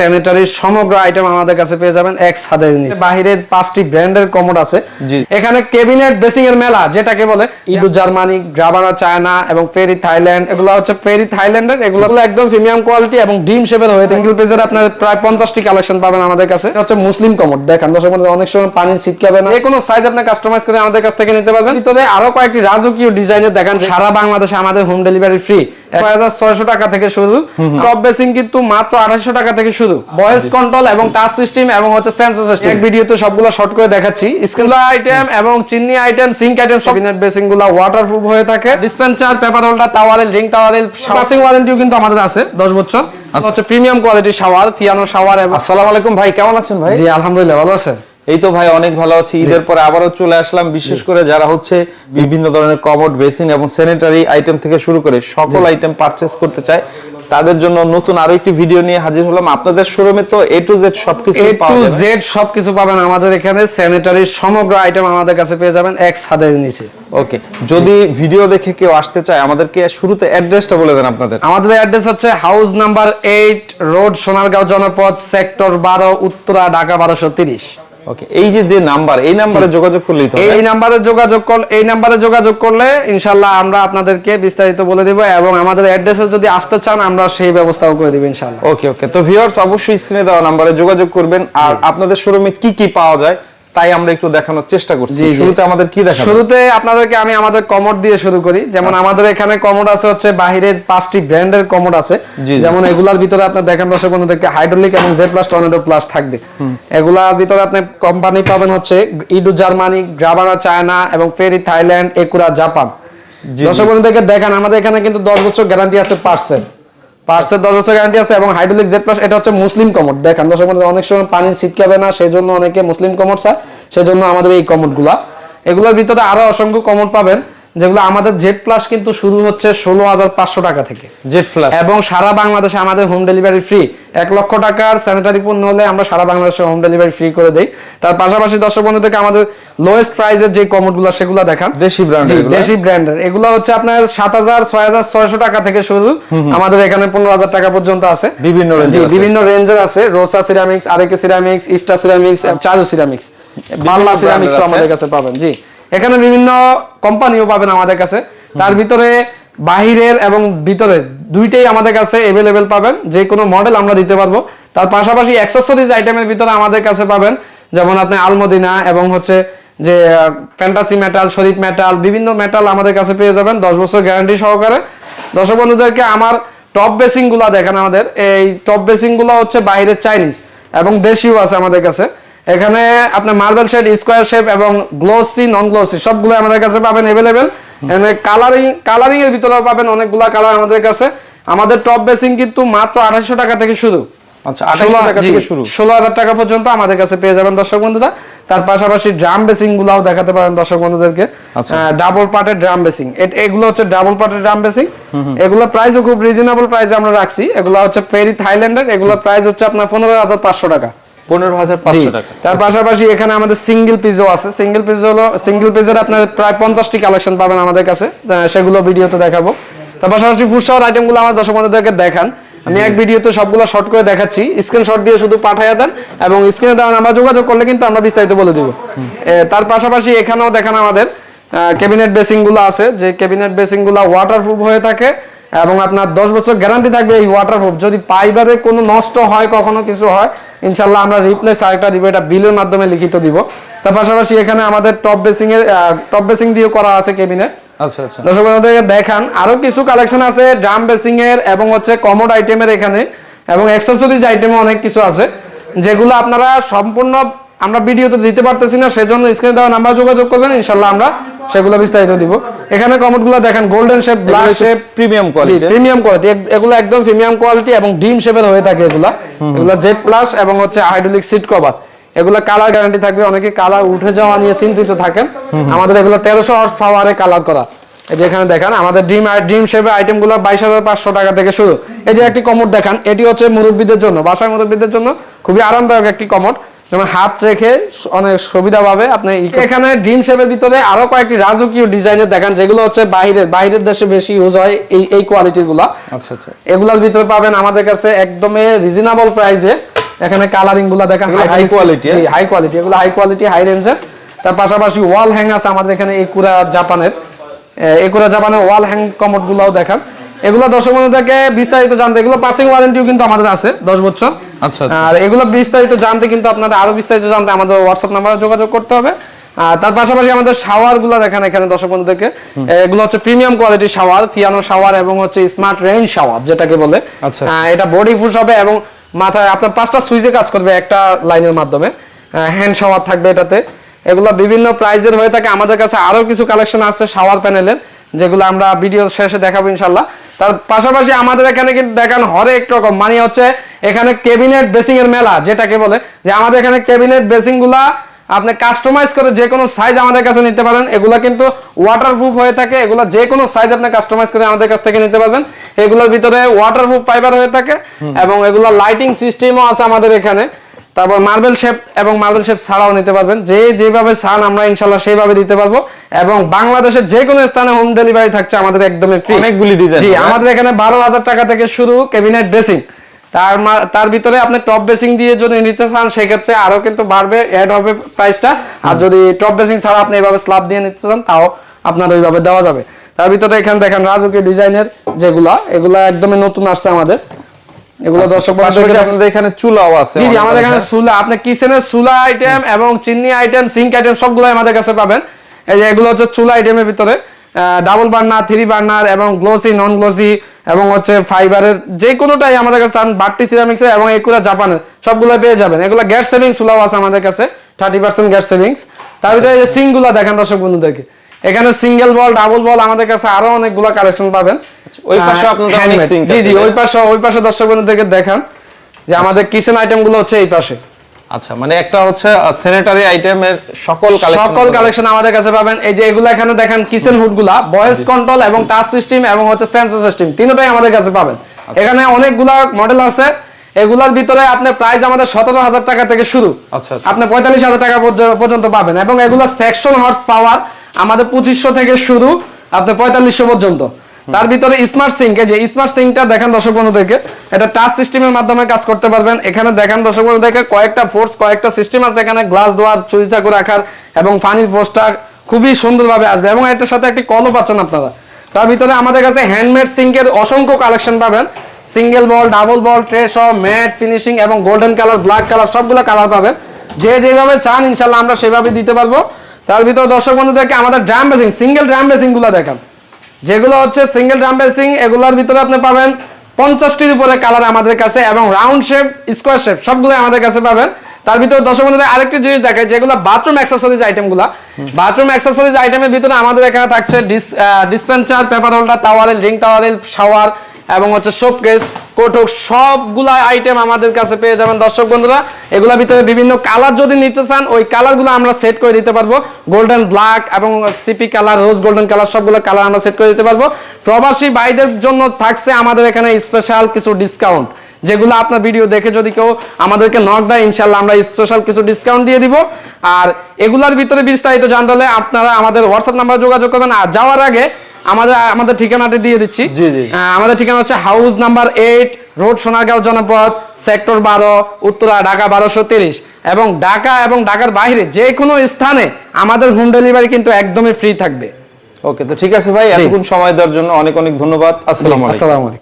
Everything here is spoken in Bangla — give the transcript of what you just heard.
স্যানিটারির সমগ্র আইটেম আমাদের কাছে পেয়ে যাবেন এক ছাদের নিচে বাহিরের পাঁচটি ব্র্যান্ডের কমোড আছে। এখানে কেবিনেট বেসিং এর মেলা যেটাকে বলে ইডু জার্মানি গ্রাবানা চায়না এবং ফেরি থাইল্যান্ড। এগুলো হচ্ছে ফেরি থাইল্যান্ডের এগুলো একদম প্রিমিয়াম কোয়ালিটি এবং ডিম শেপের হয়ে সিঙ্গেল পেজের আপনার প্রায় পঞ্চাশটি কালেকশন পাবেন আমাদের কাছে। এটা হচ্ছে মুসলিম কমোড দেখেন দর্শক অনেক সময় পানি ছিটকাবে না। যে কোনো সাইজ আপনি কাস্টমাইজ করে আমাদের কাছ থেকে নিতে পারবেন। ভিতরে আরও কয়েকটি রাজকীয় ডিজাইনের দেখেন সারা বাংলাদেশে আমাদের হোম ডেলিভারি ফ্রি ছয় হাজার ছয়শো টাকা থেকে শুরু। টপ বেসিং কিন্তু মাত্র আঠাশশো টাকা থেকে শুরু। ভয়েস কন্ট্রোল এবং টাচ সিস্টেম এবং হচ্ছে সেন্সর সিস্টেম ভিডিওতে সবগুলো শর্ট করে দেখাচ্ছি। আইটেম এবং চিনি আইটেম সিঙ্ক আইটেম সব বেসিংগুলো ওয়াটারপ্রুফ হয়ে থাকে। Dispenser paper holder towel ring towel washing ওয়ারেন্টিও কিন্তু আমাদের আছে 10 বছর। হচ্ছে premium quality shower piano shower এবং আসসালামু আলাইকুম ভাই কেমন আছেন ভাই? জি আলহামদুলিল্লাহ ভালো আছেন? এই তো ভাই অনেক ভালো আছি। ঈদের পরে আবারও চলে আসলাম বিশেষ করে যারা হচ্ছে বিভিন্ন ধরনের কমোড বেসিন এবং স্যানিটারি আইটেম থেকে শুরু করে সকল আইটেম পারচেস করতে চায় তাদের জন্য নতুন আরও একটি ভিডিও নিয়ে হাজির হলাম। আপনাদের শোরুমে তো এ টু জেড সবকিছু এ টু জেড সবকিছু পাবেন আমাদের এখানে। স্যানিটারির সমগ্র আইটেম আমাদের কাছে পেয়ে যাবেন এক ছাদের নিচে। ওকে যদি ভিডিও দেখে কেউ আসতে চায় আমাদেরকে শুরুতে অ্যাড্রেসটা বলে দেন আপনাদের। আমাদের অ্যাড্রেস হচ্ছে house number eight road Sonargaon Janapath sector বারো উত্তরা ঢাকা বারোশো তিরিশ। ওকে এই যে যে নাম্বার এই নাম্বারে যোগাযোগ করলেই তো এই নাম্বারে যোগাযোগ করলে এই নাম্বারে যোগাযোগ করলে ইনশাল্লাহ আমরা আপনাদেরকে বিস্তারিত বলে দিব এবং আমাদের অ্যাড্রেসে যদি আসতে চান আমরা সেই ব্যবস্থাও করে দিব ইনশাল্লাহ ওকে ওকে তো ভিউয়ার্স অবশ্যই স্ক্রিনে দেওয়া নাম্বারে যোগাযোগ করবেন। আর আপনাদের শোরুমে কি কি পাওয়া যায় তাই আমরা একটু দেখানোর চেষ্টা করছি। জি, জি। শুরুতে আমাদের কি দেখাবো শুরুতে আপনাদেরকে আমি আমাদের কমোড দিয়ে শুরু করি। যেমন আমাদের এখানে কমোড আছে হচ্ছে বাহিরের পাঁচটি ব্র্যান্ডের কমোড আছে। জি, জি। যেমন এগুলার ভিতরে আপনার দেখেন দর্শক বন্ধুদেরকে হাইড্রোলিক এবং জেড প্লাস টর্নেডো প্লাস থাকবে। এগুলার ভিতরে আপনি কোম্পানি পাবেন হচ্ছে ইডু জার্মানি গ্রাবানা চায়না এবং ফেরি থাইল্যান্ড একুরা জাপান। জি, দর্শক বন্ধুদেরকে দেখেন আমাদের এখানে কিন্তু দশ বছর গ্যারান্টি আছে পার্সেল। পার্সেল দশ বছর গ্যারান্টি আছে এবং হাইড্রোলিক জেড প্লাস এটা হচ্ছে মুসলিম কমোড দেখেন, দর্শক অনেক সময় পানি ছিটকাবে না সেই জন্য অনেকে মুসলিম কমোড চায় সেই জন্য আমাদের এই কমোডগুলা। এগুলোর ভিতরে আরও অসংখ্য কমোড পাবেন। যেগুলো আমাদের জেড প্লাস কিন্তু শুরু হচ্ছে ষোলো হাজার পাঁচশো টাকা থেকে। জেট ফ্ল্যাশ এবং সারা বাংলাদেশে আমাদের হোম ডেলিভারি ফ্রি এক লক্ষ টাকার স্যানিটারি পণ্য হলে আমরা সারা বাংলাদেশে হোম ডেলিভারি ফ্রি করে দেই। তার পাশাপাশি দর্শক বন্ধুদেরকে আমাদের লোয়েস্ট প্রাইসের যে কমোডগুলো সেগুলো দেখান। দেশি ব্র্যান্ড দেশি ব্র্যান্ডের এগুলো হচ্ছে আপনার সাত হাজার ছয় হাজার ছয়শো টাকা থেকে শুরু। আমাদের এখানে পনেরো হাজার টাকা পর্যন্ত আছে। বিভিন্ন। বিভিন্ন রেঞ্জের আছে। Rosa ceramics RAK ceramics ইস্টা ceramics Charu ceramics Bangla ceramics আমাদের কাছে পাবেন। জি। এখানে বিভিন্ন কোম্পানিও পাবেন আমাদের কাছে। তার ভিতরে বাহিরের এবং ভিতরে দুইটাই আমাদের কাছে এভেলেবেল পাবেন। যে কোনো মডেল আমরা দিতে পারব। তার পাশাপাশি অ্যাক্সেসরিজ আইটেমের ভিতরে আমাদের কাছে পাবেন। যেমন আপনি আলমদিনা এবং হচ্ছে যে ফ্যান্টাসি মেটাল শরীফ মেটাল বিভিন্ন মেটাল আমাদের কাছে পেয়ে যাবেন। দশ বছর গ্যারান্টি সহকারে। দর্শক বন্ধুদেরকে, আমার টপ বেসিংগুলা দেখেন আমাদের। এই টপ বেসিংগুলা হচ্ছে বাইরের চাইনিজ এবং দেশিও আছে আমাদের কাছে। এখানে আপনার মার্বেল শেড স্কোয়ার শেপ এবং গ্লোসি নন গ্লোসি সবগুলো আমাদের কাছে পাবেন এভেলেবেল কালারিং কালারিং এর ভিতরে পাবেন অনেকগুলা কালার আমাদের কাছে। আমাদের টপ বেসিং কিন্তু মাত্র আঠাশশো টাকা থেকে শুরু। আচ্ছা টাকা থেকে শুরু। ষোলো হাজার টাকা পর্যন্ত আমাদের কাছে পেয়ে যাবেন দর্শক বন্ধুরা। তার পাশাপাশি ড্রাম বেসিং গুলাও দেখাতে পারেন দর্শক বন্ধুদেরকে। ডাবল পার্টের ড্রাম বেসিং এগুলো হচ্ছে ডাবল পার্টের ড্রাম বেসিং এগুলো প্রাইসও খুব রিজনেবল প্রাইসে আমরা রাখছি। এগুলো হচ্ছে পেরি থাইল্যান্ডের এগুলো প্রাইস হচ্ছে আপনার পনেরো হাজার পাঁচশো টাকা। পনেরো হাজার পাঁচশো টাকা। তার পাশাপাশি এখানে আমাদের সিঙ্গেল পিজও আছে। সিঙ্গেল পিজ হলো সিঙ্গেল পিজের আপনার প্রায় পঞ্চাশটি কালেকশন পাবেন আমাদের কাছে। সেগুলো ভিডিওতে দেখাবো। তার পাশাপাশি ফুডশাওয়ার আইটেমগুলো আমার দর্শক বন্ধুদেরকে দেখান। আমি এক ভিডিওতে সবগুলো শর্ট করে দেখাচ্ছি। স্ক্রিনশট দিয়ে শুধু পাঠাইয়া দেন এবং স্ক্রিনে দেওয়া নাম্বার যোগাযোগ করলে কিন্তু আমরা বিস্তারিত বলে দিব। তার পাশাপাশি এখানেও দেখান আমাদের ক্যাবিনেট বেসিংগুলো আছে। যে ক্যাবিনেট বেসিংগুলো ওয়াটারপ্রুফ হয়ে থাকে এবং আপনার দশ বছর গ্যারান্টি থাকবে এই ওয়াটারপ্রুফ যদি পাইবারে কোনো নষ্ট হয় কখনো কিছু হয় ইনশাল্লাহ আমরা রিপ্লেস আরেকটা দিব এটা বিলের মাধ্যমে লিখিত দিব। তার পাশাপাশি এখানে আমাদের টপ বেসিং এর টপ বেসিং দিয়ে করা আছে কেবিনেট আচ্ছা আচ্ছা। দর্শক বন্ধুদেরকে দেখান আরও কিছু কালেকশন আছে ড্রাম বেসিং এর এবং হচ্ছে কমোড আইটেমের এখানে। এবং অ্যাক্সেসরিজ আইটেমে অনেক কিছু আছে যেগুলো আপনারা সম্পূর্ণ আমরা ভিডিওতে দিতে পারতেছি না সেজন্য স্ক্রিনে দেওয়া নাম্বার যোগাযোগ করবেন ইনশাল্লাহ আমরা সেগুলো বিস্তারিত দিব। এখানে কমোডগুলো দেখেন golden shape black shape premium quality premium quality এগুলো একদম প্রিমিয়াম কোয়ালিটি এবং ডিম শেপের হয়ে থাকে এগুলা। এগুলা জেড প্লাস এবং হচ্ছে হাইড্রোলিক সিট কভার এগুলো কালার গ্যারান্টি থাকবে অনেকে কালার উঠে যাওয়া নিয়ে চিন্তিত থাকেন। আমাদের এগুলো তেরোশো হর্স পাওয়ারে কালার করা। এই যে এখানে দেখেন আমাদের ডিম ডিম শেপের আইটেমগুলো বাইশ হাজার পাঁচশো টাকা থেকে শুরু। এই যে একটি কমোড দেখান এটি হচ্ছে মুরব্বীদের জন্য বাসায় মুরব্বীদের জন্য খুবই আরামদায়ক একটি কমোড যেমন হাত রেখে অনেক সুবিধা পাবে। আপনি এখানে ডিম শেপের ভিতরে আরও কয়েকটি রাজকীয় ডিজাইনের দেখান যেগুলো হচ্ছে বাইরের বাইরের দেশে বেশি ইউজ হয় এই এই কোয়ালিটিরগুলা। আচ্ছা আচ্ছা। এগুলোর ভিতরে পাবেন আমাদের কাছে একদমই রিজনেবল প্রাইসে এখানে কালারিংগুলা দেখেন হাই কোয়ালিটি জি হাই কোয়ালিটি এগুলো হাই কোয়ালিটি হাই রেঞ্জের তার পাশাপাশি ওয়াল হ্যাং আছে আমাদের এখানে একুরা জাপানের। একুরা জাপানের ওয়াল হ্যাং কমোড গুলাও দেখান। এগুলো দর্শক বন্ধুদেরকে বিস্তারিত জানতে এগুলো পার্সিং ওয়ারেন্টিও কিন্তু আমাদের আছে দশ বছর। আচ্ছা, আচ্ছা। আর এগুলো বিস্তারিত জানতে কিন্তু আরও বিস্তারিত জানতে আমাদের হোয়াটসঅ্যাপ নাম্বারে যোগাযোগ করতে হবে। আর তার পাশাপাশি আমাদের শাওয়ারগুলো দেখেন এখানে দর্শক বন্ধুদেরকে। এগুলো হচ্ছে প্রিমিয়াম শাওয়ার পিয়ানো শাওয়ার এবং হচ্ছে স্মার্ট রেইন শাওয়ার যেটাকে বলে। আচ্ছা। এটা বডি ফুস হবে এবং মাথায় আপনার পাঁচটা সুইচে কাজ করবে একটা লাইনের মাধ্যমে। হ্যান্ড শাওয়ার থাকবে এটাতে। এগুলো বিভিন্ন প্রাইজের হয়ে থাকে। আমাদের কাছে আরও কিছু কালেকশন আছে শাওয়ার প্যানেলের যেগুলো আমরা ভিডিও শেষে দেখাবো ইনশাল্লাহ তার পাশাপাশি আমাদের এখানে কিন্তু দেখান হরেক রকম মানে হচ্ছে এখানে কেবিনেট বেসিং এর মেলা যেটাকে বলে যে আমাদের এখানে কেবিনেট বেসিংগুলা আপনি কাস্টমাইজ করে যে কোনো সাইজ আমাদের কাছে নিতে পারেন। এগুলা কিন্তু ওয়াটারপ্রুফ হয়ে থাকে এগুলা যে কোনো সাইজ আপনি কাস্টমাইজ করে আমাদের কাছ থেকে নিতে পারবেন। এগুলোর ভিতরে ওয়াটারপ্রুফ ফাইবার হয়ে থাকে এবং এগুলা লাইটিং সিস্টেমও আছে আমাদের এখানে। তারপর মার্বেল শেপ এবং মার্বেল শেপ ছাড়াও নিতে পারবেন। যে যেভাবে চান আমরা ইনশাল্লাহ সেইভাবে দিতে পারব। এবং বাংলাদেশের যে কোনো স্থানে হোম ডেলিভারি থাকছে আমাদের একদমই ফ্রি অনেকগুলি ডিজাইন জি আমাদের এখানে বারো হাজার টাকা থেকে শুরু ক্যাবিনেট বেসিং তার তার ভিতরে আপনি টপ বেসিং দিয়ে যদি নিতে চান সেক্ষেত্রে আরও কিন্তু বাড়বে অ্যাড হবে প্রাইসটা আর যদি টপ বেসিং ছাড়া আপনি এইভাবে স্ল্যাব দিয়ে নিতে চান তাও আপনার ওইভাবে দেওয়া যাবে। তার ভিতরে এখানে দেখেন রাজুকি ডিজাইনের যেগুলা এগুলা একদমই নতুন আসছে আমাদের। এগুলো দর্শক পাশাপাশি বন্ধুদেরকে আপনাদের এখানে চুলাও আছে জি জি আমাদের এখানে। সুলা আপনি কিচেনের সুলা আইটেম এবং চিনি আইটেম সিঙ্ক আইটেম সবগুলো আমাদের কাছে পাবেন। এই যে এগুলো হচ্ছে চুলা আইটেমের ভিতরে। ডাবল বার্নার থ্রি বার্নার এবং গ্লোসি নন গ্লোসি এবং হচ্ছে ফাইবারের যে কোনোটাই আমাদের কাছে সিরামিক্স এবং এগুলো জাপানের সবগুলো পেয়ে যাবেন। এগুলো গ্যাস সেভিং সুলাও আছে আমাদের কাছে থার্টি পার্সেন্ট গ্যাস সেভিংস তার ভিতরে এই যে সিঙ্কগুলো দেখেন দর্শক বন্ধুদেরকে। এখানে সিঙ্গেল বল ডাবল বল আমাদের কাছে আরও অনেকগুলো কালেকশন পাবেন। ওই পাশে আপনাদের অনেক handmade। জি জি ওই পাশে ওই পাশে দর্শক বন্ধুদেরকে দেখান যে আমাদের কিচেন আইটেম হচ্ছে এই পাশে। আচ্ছা মানে একটা হচ্ছে স্যানিটারি আইটেমের সকল কালেকশন সকল কালেকশন আমাদের কাছে পাবেন। এই যে এগুলো এখানে দেখেন কিচেন হুড ভয়েস কন্ট্রোল এবং টাচ সিস্টেম এবং হচ্ছে সেন্সর সিস্টেম তিনটাই আমাদের কাছে পাবেন। আচ্ছা। এখানে অনেকগুলা মডেল আছে। এগুলার ভিতরে আপনার প্রাইস আমাদের সতেরো হাজার টাকা থেকে শুরু। আচ্ছা, আচ্ছা। আপনি পঁয়তাল্লিশ হাজার টাকা পর্যন্ত পাবেন এবং এগুলা সেকশন হর্স পাওয়ার আমাদের পঁচিশশো থেকে শুরু আপনি পঁয়তাল্লিশশো পর্যন্ত। তার ভিতরে স্মার্ট সিঙ্ক যে স্মার্ট সিঙ্কটা দেখেন দর্শক বন্ধুদেরকে, এটা টাচ সিস্টেমের মাধ্যমে কাজ করতে পারবেন। এখানে দেখেন দর্শক বন্ধুদেরকে কয়েকটা ফোর্স কয়েকটা সিস্টেম আছে এখানে গ্লাস দোয়ার চুরি চাকু রাখার এবং পানির ফোর্সটা খুবই সুন্দরভাবে আসবে। এবং এটার সাথে একটি কলও পাচ্ছেন আপনারা। তার ভিতরে আমাদের কাছে হ্যান্ডমেড সিঙ্কের অসংখ্য কালেকশন পাবেন। Single bowl double bowl tray সহ ম্যাট ফিনিশিং এবং গোল্ডেন কালার ব্ল্যাক কালার সবগুলো কালার পাবেন। যে যেভাবে চান ইনশাল্লাহ আমরা সেভাবে দিতে পারব। তার ভিতরে দর্শক বন্ধুদেরকে আমাদের ড্রাম বেসিং সিঙ্গেল ড্রাম বেসিংগুলো দেখান। যেগুলো হচ্ছে সিঙ্গেল ড্রাম বেসিং এগুলোর ভিতরে আপনি পাবেন পঞ্চাশটির উপরে কালার আমাদের কাছে এবং রাউন্ড শেপ স্কোয়ার শেপ সবগুলো আমাদের কাছে পাবেন। তার ভিতরে বন্ধুদের আরেকটি জিনিস দেখে যেগুলো বাথরুম অ্যাক্সেসরিজ আইটেমগুলো বাথরুম অ্যাক্সেসরিজ আইটেমের ভিতরে আমাদের এখানে থাকছে dispenser paper holder towel ring towel shower এবং হচ্ছে শোপকেস কোটক সবগুলা আইটেম আমাদের কাছে পেয়ে যাবেন। দর্শক বন্ধুরা, এগুলোর ভিতরে বিভিন্ন কালার যদি নিতে চান, ওই কালারগুলো আমরা সেট করে দিতে পারব। গোল্ডেন ব্ল্যাক এবং CP colour rose golden colour সবগুলো কালার আমরা সেট করে দিতে পারব। প্রবাসী ভাইদের জন্য থাকছে আমাদের এখানে স্পেশাল কিছু ডিসকাউন্ট যেগুলো আপনার ভিডিও দেখে যদি কেউ আমাদেরকে নক দেয় ইনশাল্লাহ আমরা স্পেশাল কিছু ডিসকাউন্ট দিয়ে দিব। আর এগুলার ভিতরে বিস্তারিত জানতে হলে আপনারা আমাদের হোয়াটসঅ্যাপ নাম্বার যোগাযোগ করবেন। আর যাওয়ার আগে আমাদের আমাদের ঠিকানাটি দিয়ে দিচ্ছি। জি, জি। আমাদের ঠিকানা হচ্ছে house number eight road Sonargaon Janapath sector বারো উত্তরা ঢাকা বারোশো তিরিশ। এবং ঢাকা এবং ঢাকার বাইরে যে কোনো স্থানে আমাদের হোম ডেলিভারি কিন্তু একদমই ফ্রি থাকবে। ওকে তো ঠিক আছে ভাই এতক্ষণ সময় দেওয়ার জন্য অনেক অনেক ধন্যবাদ। আসসালামু আলাইকুম। আসসালামু আলাইকুম।